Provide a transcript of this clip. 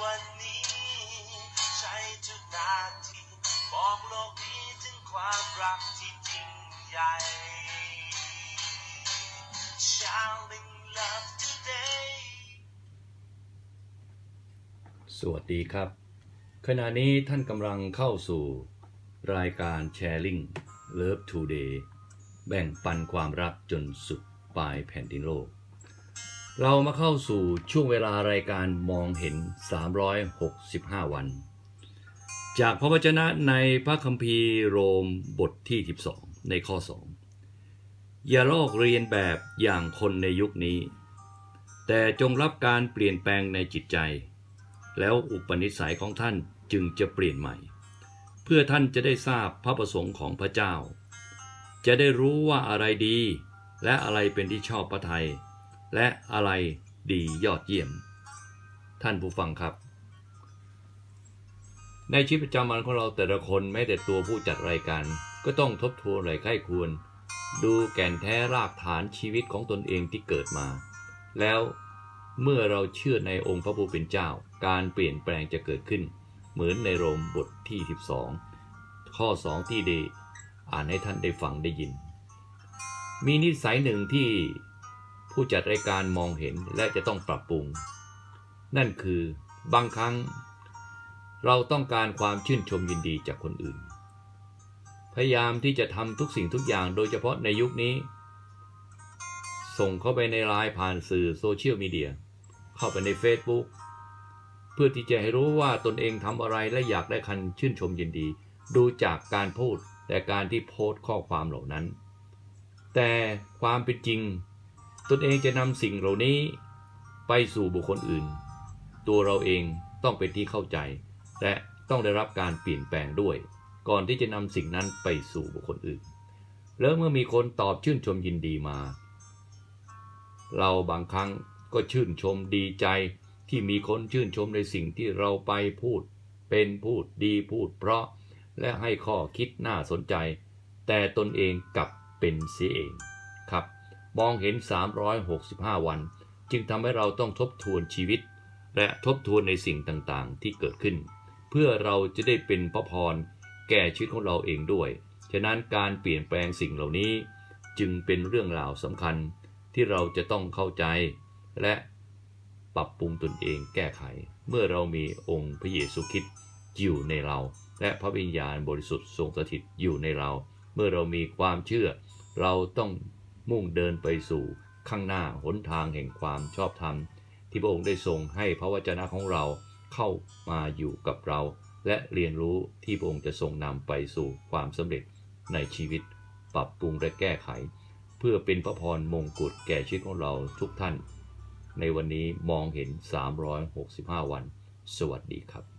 วันนี้ ใช้ทุกนาทีบอกโลกนี้ถึงความรักที่ยิ่งใหญ่ Shouting love today สวัสดีครับ ขณะนี้ท่านกำลังเข้าสู่รายการแชร์ลิง Love Today แบ่งปันความรักจนสุดปลายแผ่นดินโลก เรามาเข้าสู่ช่วงเวลารายการมองเห็น 365 วัน จากพระวจนะในพระคัมภีร์โรมบทที่ 12 ในข้อ 2 อย่าลอกเรียนแบบอย่างคนในยุคนี้ แต่จงรับการเปลี่ยนแปลงในจิตใจ แล้วอุปนิสัยของท่านจึงจะเปลี่ยนใหม่ เพื่อท่านจะได้ทราบพระประสงค์ของพระเจ้า จะได้รู้ว่าอะไรดี และอะไรเป็นที่ชอบพระทัย และอะไรดียอดเยี่ยม ท่านผู้ฟังครับ ในชีวิตประจำวันของเราแต่ละคนแม้แต่ตัวผู้จัดรายการ ก็ต้องทบทวนหลายค่ายควร ดูแก่นแท้รากฐานชีวิตของตนเองที่เกิดมา แล้วเมื่อเราเชื่อในองค์พระผู้เป็นเจ้า การเปลี่ยนแปลงจะเกิดขึ้น เหมือนในโรมบทที่ 12 ข้อ 2 ที่ด้อ่านให้ท่านได้ฟังได้ยิน มีนิสัยหนึ่งที่ ผู้จัดรายการมองเห็นและจะต้องปรับปรุง นั่นคือบางครั้ง เราต้องการความชื่นชมยินดีจากคนอื่น พยายามที่จะทำทุกสิ่งทุกอย่างโดยเฉพาะในยุคนี้ ส่งเข้าไปในไลน์ผ่านสื่อโซเชียลมีเดียเข้าไปใน Facebook เพื่อที่จะให้รู้ว่าตนเองทำอะไรและอยากได้คันชื่นชมยินดี ดูจากการพูดแต่การที่โพสต์ข้อความเหล่านั้น แต่ความเป็นจริง ตนเองจะนำสิ่งเหล่านี้ไปสู่บุคคลอื่น ตัวเราเองต้องเป็นที่เข้าใจ และต้องได้รับการเปลี่ยนแปลงด้วย ก่อนที่จะนำสิ่งนั้นไปสู่บุคคลอื่น แล้วเมื่อมีคนตอบชื่นชมยินดีมา เราบางครั้งก็ชื่นชมดีใจที่มีคนชื่นชมในสิ่งที่เราไปพูด เป็นพูดดีพูดเพราะและให้ข้อคิดน่าสนใจ แต่ตนเองกลับเป็นเสียเอง มองเห็น 365 วัน จึงทำให้เราต้องทบทวนชีวิต และทบทวนในสิ่งต่างๆ ที่เกิดขึ้น เพื่อเราจะได้เป็นพระพรแก่ชีวิตของเราเองด้วย ฉะนั้นการเปลี่ยนแปลงสิ่งเหล่านี้ จึงเป็นเรื่องราวสำคัญที่เราจะต้องเข้าใจ และปรับปรุงตนเองแก้ไข เมื่อเรามีองค์พระเยซูคริสต์อยู่ในเรา และพระวิญญาณบริสุทธิ์ทรงสถิตอยู่ในเรา เมื่อเรามีความเชื่อ เราต้อง มุ่งเดินไปสู่ข้างหน้าหนทางแห่งความชอบธรรม ที่พระองค์ได้ทรงให้พระวจนะของเราเข้ามาอยู่กับเรา และเรียนรู้ที่พระองค์จะทรงนำไปสู่ความสำเร็จในชีวิต ปรับปรุงและแก้ไข เพื่อเป็นพระพรมงกุฎแก่ชีวิตของเราทุกท่าน ในวันนี้มองเห็น 365 วัน สวัสดีครับ